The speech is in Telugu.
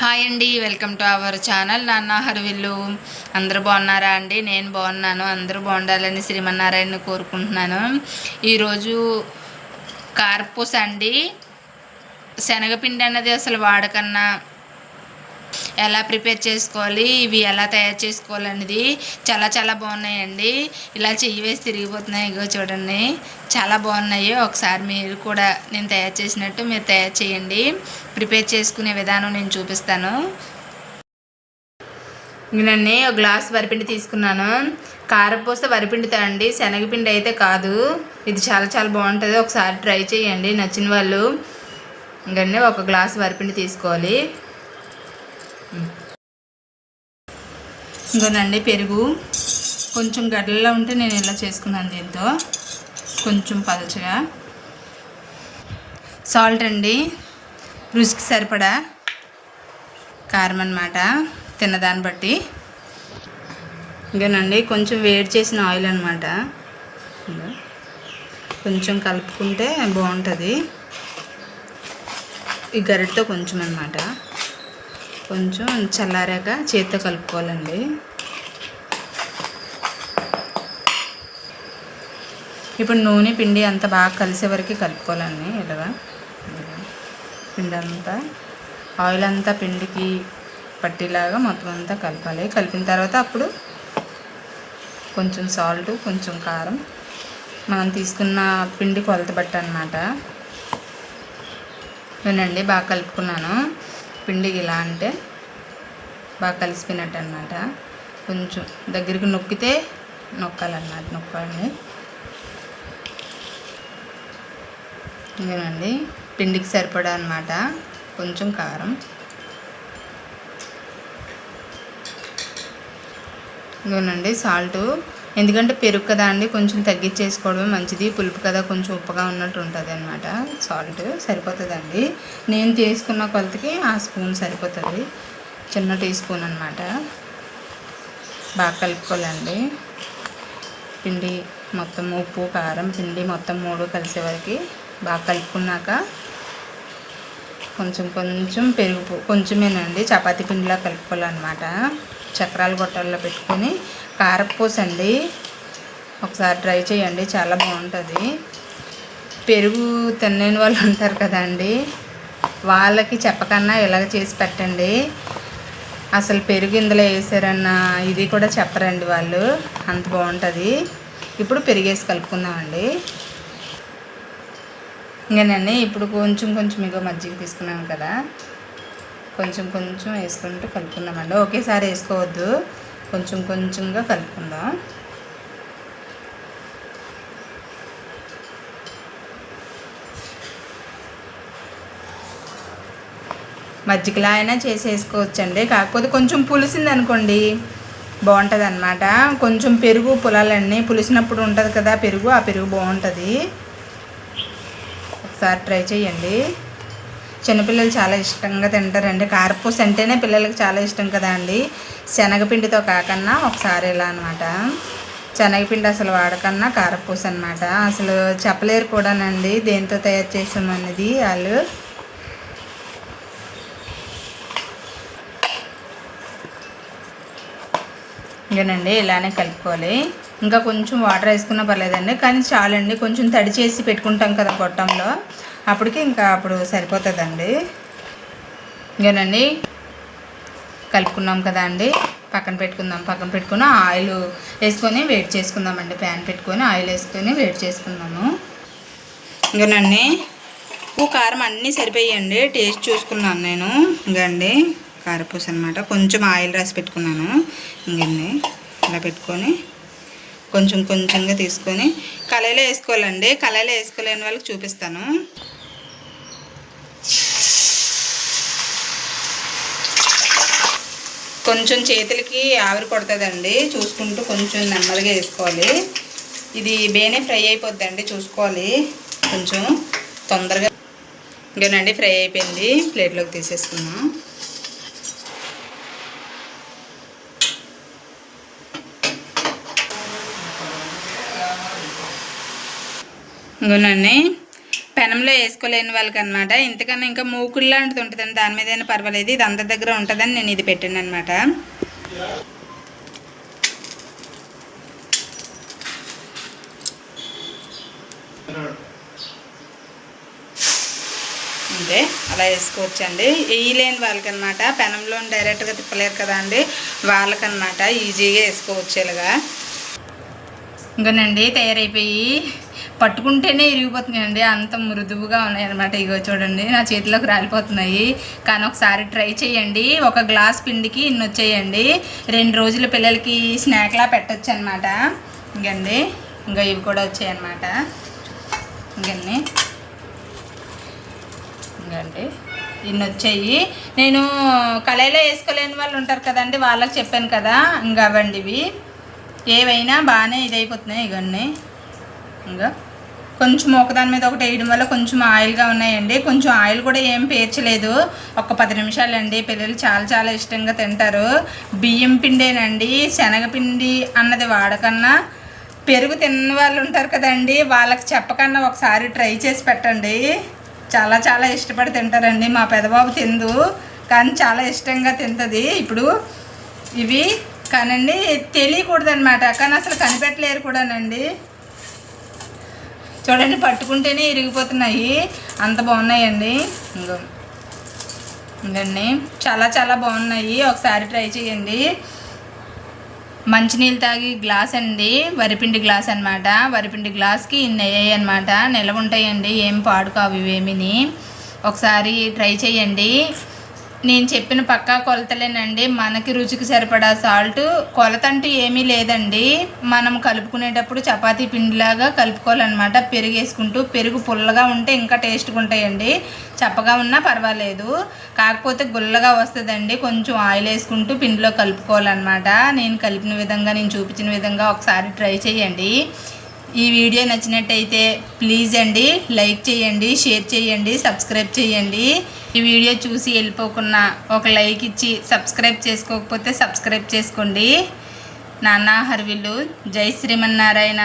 హాయ్ అండి వెల్కమ్ టు అవర్ ఛానల్. నాన్న హరివిల్లు. అందరూ బాగున్నారా అండి? నేను బాగున్నాను. అందరూ బాగుండాలని శ్రీమన్నారాయణ కోరుకుంటున్నాను. ఈరోజు కార్పూస అండి. శనగపిండి అన్నది అసలు వాడకన్నా ఎలా ప్రిపేర్ చేసుకోవాలి ఇవి ఎలా తయారు చేసుకోవాలి అనేది చాలా చాలా బాగున్నాయండి. ఇలా చెయ్యి వేసి తిరిగిపోతున్నాయి ఇగో చూడండి. చాలా బాగున్నాయి. ఒకసారి మీరు కూడా నేను తయారు చేసినట్టు మీరు తయారు చేయండి. ప్రిపేర్ చేసుకునే విధానం నేను చూపిస్తాను. నేనండి ఒక గ్లాస్ వరిపిండి తీసుకున్నాను. కారపూస వరిపిండితో అండి శనగపిండి అయితే కాదు. ఇది చాలా చాలా బాగుంటుంది. ఒకసారి ట్రై చేయండి నచ్చిన వాళ్ళు. ఇంకండి ఒక గ్లాస్ వరిపిండి తీసుకోవాలి. ఇంకోనండి పెరుగు. కొంచెం గడ్డల్లో ఉంటే నేను ఇలా చేసుకున్నాను దీంతో. కొంచెం పలచగా. సాల్ట్ అండి. రుచికి సరిపడా కారం అన్నమాట. తిన్నదాన్ని బట్టి. ఇంకేనండి కొంచెం వేడి చేసిన ఆయిల్ అనమాట కొంచెం కలుపుకుంటే బాగుంటుంది. ఈ గరిటతో కొంచెం అనమాట కొంచెం చల్లారాక చేతితో కలుపుకోవాలండి. ఇప్పుడు నూనె పిండి అంతా బాగా కలిసే వరకు కలుపుకోవాలండి ఇలాగా. పిండి అంతా ఆయిల్ అంతా పిండికి పట్టేలాగా మొత్తం అంతా కలపాలి. కలిపిన తర్వాత అప్పుడు కొంచెం సాల్ట్ కొంచెం కారం. మనం తీసుకున్న పిండి కొలత బట్ట అనమాట నేనండి బాగా కలుపుకున్నాను. పిండికి ఇలా అంటే బాగా కలిసిపోయినట్టు అనమాట కొంచెం దగ్గరికి నొక్కితే నొక్కాలన్నమాట నొక్కండి. ఇదేనండి. పిండికి సరిపడా అనమాట కొంచెం కారం. ఇదేనండి సాల్టు. ఎందుకంటే పెరుగు కదా అండి కొంచెం తగ్గించేసుకోవడమే మంచిది. పులుపు కదా కొంచెం ఉప్పుగా ఉన్నట్టు ఉంటుంది అనమాట సాల్ట్ సరిపోతుందండి. నేను తీసుకున్న కొలతకి ఆ స్పూన్ సరిపోతుంది. చిన్న టీ స్పూన్ అనమాట బాగా కలుపుకోవాలండి. పిండి మొత్తం ఉప్పు కారం పిండి మొత్తం మూడు కలిసే వరకు బాగా కలుపుకున్నాక కొంచెం కొంచెం పెరుగు కొంచెమేనండి చపాతీ పిండిలా కలుపుకోవాలన్నమాట. చక్రాల గొట్టాల్లో పెట్టుకొని కారపూసండి ఒకసారి ట్రై చేయండి చాలా బాగుంటుంది. పెరుగు తినలేని వాళ్ళు ఉంటారు కదండి. వాళ్ళకి చెప్పకన్నా ఇలాగ చేసి పెట్టండి. అసలు పెరుగు ఇందులో వేసారన్న ఇది కూడా చెప్పరండి వాళ్ళు. అంత బాగుంటుంది. ఇప్పుడు పెరిగేసి కలుపుకుందామండి. ఇంకేనండి ఇప్పుడు కొంచెం కొంచెం ఇగో మజ్జిగ తీసుకున్నాం కదా. కొంచెం కొంచెం వేసుకుంటూ కలుపుకుందామండి. ఒకేసారి వేసుకోవద్దు. కొంచెం కొంచెంగా కలుపుకుందాం. మజ్జిగలా అయినా చేసేసుకోవచ్చండి. కాకపోతే కొంచెం పులిసింది అనుకోండి బాగుంటుంది అనమాట కొంచెం పెరుగు పులాలన్నీ పులిసినప్పుడు ఉంటుంది కదా పెరుగు ఆ పెరుగు బాగుంటుంది. ఒకసారి ట్రై చేయండి చిన్నపిల్లలు చాలా ఇష్టంగా తింటారండి. కారపూస అంటేనే పిల్లలకి చాలా ఇష్టం కదా అండి. శనగపిండితో కాకన్నా ఒకసారి ఇలా అనమాట శనగపిండి అసలు వాడకన్నా కారపూస అనమాట అసలు చెప్పలేరు కూడానండి దేంతో తయారు చేసామన్నది వాళ్ళు. ఇంకేనండి ఇలానే కలుపుకోవాలి. ఇంకా కొంచెం వాటర్ వేసుకున్నా పర్లేదండి. కానీ చాలండి. కొంచెం తడి చేసి పెట్టుకుంటాం కదా గొట్టంలో. అప్పటికి ఇంకా అప్పుడు సరిపోతుందండి. ఇంకేనండి కలుపుకున్నాం కదా అండి. పక్కన పెట్టుకుందాం పక్కన పెట్టుకుని ఆయిల్ వేసుకొని వేడి చేసుకుందామండి. ప్యాన్ పెట్టుకొని ఆయిల్ వేసుకొని వేడి చేసుకుందాము. ఇంకేనండి ఉప్పు కారం అన్నీ సరిపోయాయండి టేస్ట్ చూసుకున్నాను నేను. ఇంకండి కారపూస అనమాట కొంచెం ఆయిల్ రాసి పెట్టుకున్నాను. ఇంకండి ఇలా పెట్టుకొని కొంచెం కొంచెంగా తీసుకొని కళాయిలో వేసుకోవాలండి. కళాయిలో వేసుకోలేని వాళ్ళకి చూపిస్తాను. కొంచెం చేతులకి ఆవిరి కొడుతుందండి. చూసుకుంటూ కొంచెం నెమ్మదిగా వేసుకోవాలి. ఇది బేనే ఫ్రై అయిపోద్దండి. చూసుకోవాలి. కొంచెం తొందరగా. ఇంకేనండి ఫ్రై అయిపోయింది. ప్లేట్లోకి తీసేసుకున్నాం ఇంకోనండి పెనంలో వేసుకోలేని వాళ్ళకి అనమాట ఇంతకన్నా ఇంకా మూకుడు లాంటిది ఉంటుందండి. దాని మీద అయినా పర్వాలేదు. ఇది అందరి దగ్గర ఉంటుందని నేను ఇది పెట్టాను అనమాట అంతే అలా వేసుకోవచ్చండి. వేయలేని వాళ్ళకి అనమాట పెనంలో డైరెక్ట్గా తిప్పలేరు కదా అండి. వాళ్ళకనమాట ఈజీగా వేసుకోవచ్చు ఇలాగా. ఇంకానండి తయారైపోయి పట్టుకుంటేనే ఇరిగిపోతున్నాయండి. అంత మృదువుగా ఉన్నాయన్నమాట. ఇగో చూడండి నా చేతిలోకి రాలిపోతున్నాయి. కానీ ఒకసారి ట్రై చేయండి. ఒక గ్లాస్ పిండికి ఇన్ని వచ్చేయండి రెండు రోజుల పిల్లలకి స్నాక్లా పెట్టచ్చు అనమాట ఇంకండి ఇంకా ఇవి కూడా వచ్చాయన్నమాట. ఇంకండి ఇంకండి ఇన్ని వచ్చాయి నేను కళాయిలో వేసుకోలేని వాళ్ళు ఉంటారు కదండి వాళ్ళకి చెప్పాను కదా. ఇంకా అవండి ఇవి ఏవైనా బాగానే ఇదైపోతున్నాయి ఇవన్నీ ఇంకా కొంచెం ఒకదాని మీద ఒకటి వేయడం వల్ల కొంచెం ఆయిల్గా ఉన్నాయండి. కొంచెం ఆయిల్ కూడా ఏం పేర్చలేదు. ఒక పది నిమిషాలండి. పిల్లలు చాలా చాలా ఇష్టంగా తింటారు. బియ్యం పిండేనండి. శనగపిండి అన్నది వాడకన్నా పెరుగు తిన్న వాళ్ళు ఉంటారు కదండి. వాళ్ళకి చెప్పకన్నా ఒకసారి ట్రై చేసి పెట్టండి. చాలా చాలా ఇష్టపడి తింటారండి. మా పెదబాబు తిందు. కానీ చాలా ఇష్టంగా తింటుంది. ఇప్పుడు ఇవి. కానండి తెలియకూడదనమాట కానీ అసలు కనిపెట్టలేరు కూడానండి. చూడండి పట్టుకుంటేనే ఇరిగిపోతున్నాయి. అంత బాగున్నాయండి. ఇంకో ఇంకండి చాలా చాలా బాగున్నాయి. ఒకసారి ట్రై చేయండి. మంచినీళ్ళు తాగి గ్లాస్ అండి. వరిపిండి గ్లాస్ అనమాట వరిపిండి గ్లాస్కి ఇన్ని అయ్యాయి అనమాట నిలవ ఉంటాయండి. ఏం పాడుకో కావు ఇవేమిని. ఒకసారి ట్రై చేయండి. నేను చెప్పిన పక్కా కొలతలేనండి. మనకి రుచికి సరిపడా సాల్ట్. కొలత అంటూ ఏమీ లేదండి. మనం కలుపుకునేటప్పుడు చపాతీ పిండిలాగా కలుపుకోవాలన్నమాట. పెరుగు వేసుకుంటూ పెరుగు పుల్లగా ఉంటే ఇంకా టేస్ట్గా ఉంటాయండి చప్పగా ఉన్నా పర్వాలేదు. కాకపోతే గుల్లగా వస్తుందండి. కొంచెం ఆయిల్ వేసుకుంటూ పిండిలో కలుపుకోవాలన్నమాట. నేను కలిపిన విధంగా నేను చూపించిన విధంగా ఒకసారి ట్రై చేయండి. ఈ వీడియో నచ్చినట్టయితే ప్లీజ్ అండి లైక్ చేయండి షేర్ చేయండి సబ్స్క్రైబ్ చేయండి. ఈ వీడియో చూసి వెళ్ళిపోకుండా ఒక లైక్ ఇచ్చి సబ్స్క్రైబ్ చేసుకోకపోతే సబ్స్క్రైబ్ చేసుకోండి. నాన్న హర్విల్లు జై శ్రీమన్నారాయణ.